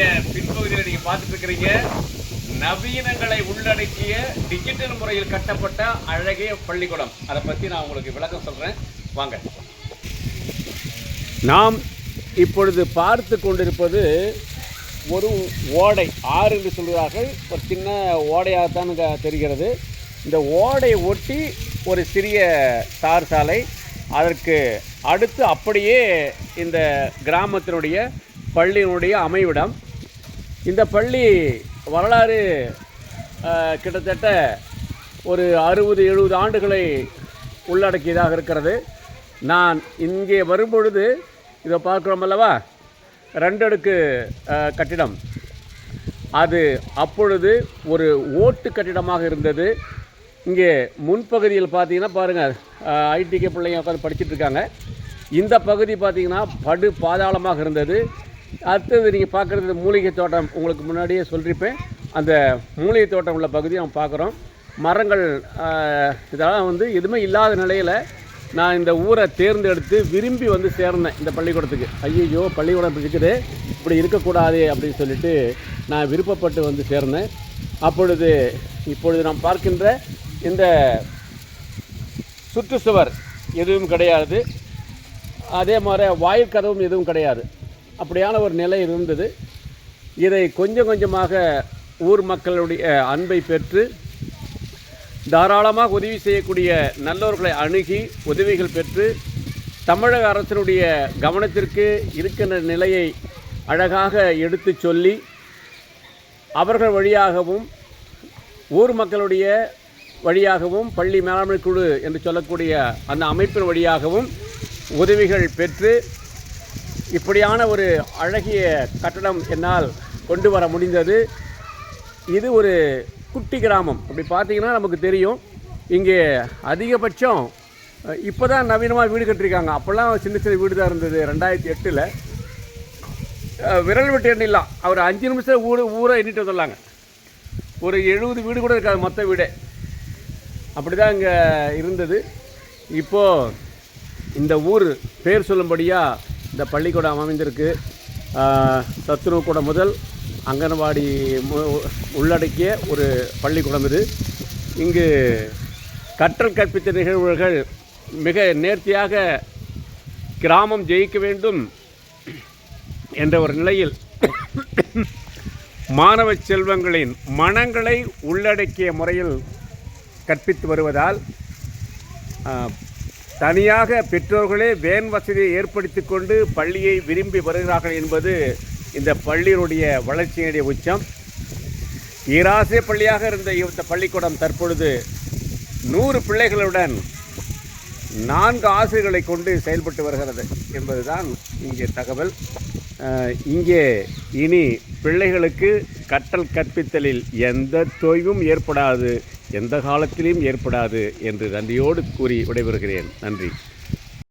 பள்ளியினுடைய பின்பகுதியில் நீங்க பார்த்துட்டு இருக்கிறீங்க. நவீனங்களை உள்ளடக்கிய டிஜிட்டல் முறையில் கட்டப்பட்ட அழகிய பள்ளிக்கூடம். அதை பத்தி நான் உங்களுக்கு விளக்கம் சொல்றேன். வாங்க. நாம் இப்பொழுது பார்த்து கொண்டிருப்பது ஒரு ஓடை. ஆறு என்று சொல்கிறார்கள். ஒரு சின்ன ஓடையாகத்தான் தெரிகிறது. இந்த ஓடை ஒட்டி ஒரு சிறிய தார் சாலை. அதற்கு அடுத்து அப்படியே இந்த கிராமத்தினுடைய பள்ளியினுடைய அமைவிடம் இந்த பள்ளி வரலாறு கிட்டத்தட்ட ஒரு அறுபது எழுபது ஆண்டுகளை உள்ளடக்கியதாக இருக்கிறது. நான் இங்கே வரும்பொழுது இதை பார்க்குறோம் அல்லவா? ரெண்டு அடுக்கு கட்டிடம். அது அப்பொழுது ஒரு ஓட்டு கட்டிடமாக இருந்தது. இங்கே முன்பகுதியில் பார்த்தீங்கன்னா பாருங்கள் ஐடிகே பிள்ளைங்க உட்காந்து படிச்சுட்டு இருக்காங்க. இந்த பகுதி பார்த்திங்கன்னா படு பாதாளமாக இருந்தது. அடுத்தது நீங்கள் பார்க்குறது மூலிகை தோட்டம் உங்களுக்கு முன்னாடியே சொல்லியிருப்பேன் அந்த மூலிகை தோட்டம் உள்ள பகுதியை நம்ம பார்க்குறோம். மரங்கள் இதெல்லாம் வந்து எதுவுமே இல்லாத நிலையில் நான் இந்த ஊரை தேர்ந்தெடுத்து விரும்பி வந்து சேர்ந்தேன் இந்த பள்ளிக்கூடத்துக்கு. ஐயோ பள்ளிக்கூடம் இருக்குது. இப்படி இருக்கக்கூடாது அப்படின்னு சொல்லிட்டு நான் விருப்பப்பட்டு வந்து சேர்ந்தேன். அப்பொழுது இப்பொழுது நாம் பார்க்கின்ற இந்த சுற்றுச்சுவர் எதுவும் கிடையாது. அதே மாதிரி வாயு கதவும் எதுவும் கிடையாது. அப்படியான ஒரு நிலை இருந்தது. இதை கொஞ்சம் கொஞ்சமாக ஊர் மக்களுடைய அன்பை பெற்று தாராளமாக உதவி செய்யக்கூடிய நல்லவர்களை அணுகி உதவிகள் பெற்று தமிழக அரசினுடைய கவனத்திற்கு இருக்கின்ற நிலையை அழகாக எடுத்துச் சொல்லி அவர்கள் வழியாகவும் ஊர் மக்களுடைய வழியாகவும் பள்ளி மேலாண்மை குழு என்று சொல்லக்கூடிய அந்த அமைப்பின் வழியாகவும் உதவிகள் பெற்று இப்படியான ஒரு அழகிய கட்டடம் என்னால் கொண்டு வர முடிந்தது. இது ஒரு குட்டி கிராமம். அப்படி பார்த்தீங்கன்னா நமக்கு தெரியும். இங்கே அதிகபட்சம் இப்போ தான் நவீனமாக வீடு கட்டியிருக்காங்க. அப்போல்லாம் சின்ன சின்ன வீடு தான் இருந்தது ரெண்டாயிரத்தி எட்டில். விரல் விட்டு எண்ணிடலாம். அவர் அஞ்சு நிமிஷம் ஊர் ஊரை எண்ணிட்டு வந்துடலாங்க. ஒரு எழுபது வீடு கூட இருக்காது மொத்த வீடே. அப்படி தான் இங்கே இருந்தது. இப்போது இந்த ஊர் பேர் சொல்லும்படியாக இந்த பள்ளிக்கூடம் அமைந்திருக்கு. ஆஹ், சத்துணவு கூடம் முதல் அங்கன்வாடி மு- உள்ளடக்கிய ஒரு பள்ளிக்கூடம் இது. இங்கு கற்றல் கற்பித்த நிகழ்வுகள் மிக நேர்த்தியாக கிராமம் ஜெயிக்க வேண்டும் என்ற ஒரு நிலையில் மாணவ செல்வங்களின் மனங்களை உள்ளடக்கிய முறையில் கற்பித்து வருவதால் தனியாக பெற்றோர்களே வேன் வசதியை ஏற்படுத்தி கொண்டு பள்ளியை விரும்பி வருகிறார்கள் என்பது இந்த பள்ளியினுடைய வளர்ச்சியினுடைய உச்சம். ஈராசிய பள்ளியாக இருந்த இந்த பள்ளிக்கூடம் தற்பொழுது நூறு பிள்ளைகளுடன் நான்கு ஆசிரியர்களை கொண்டு செயல்பட்டு வருகிறது என்பதுதான் இங்கே தகவல். இங்கே இனி பிள்ளைகளுக்கு கற்றல் கற்பித்தலில் எந்த தொய்வும் ஏற்படாது எந்த காலத்திலும் ஏற்படாது என்று நன்றியோடு கூறி விடைபெறுகிறேன். நன்றி.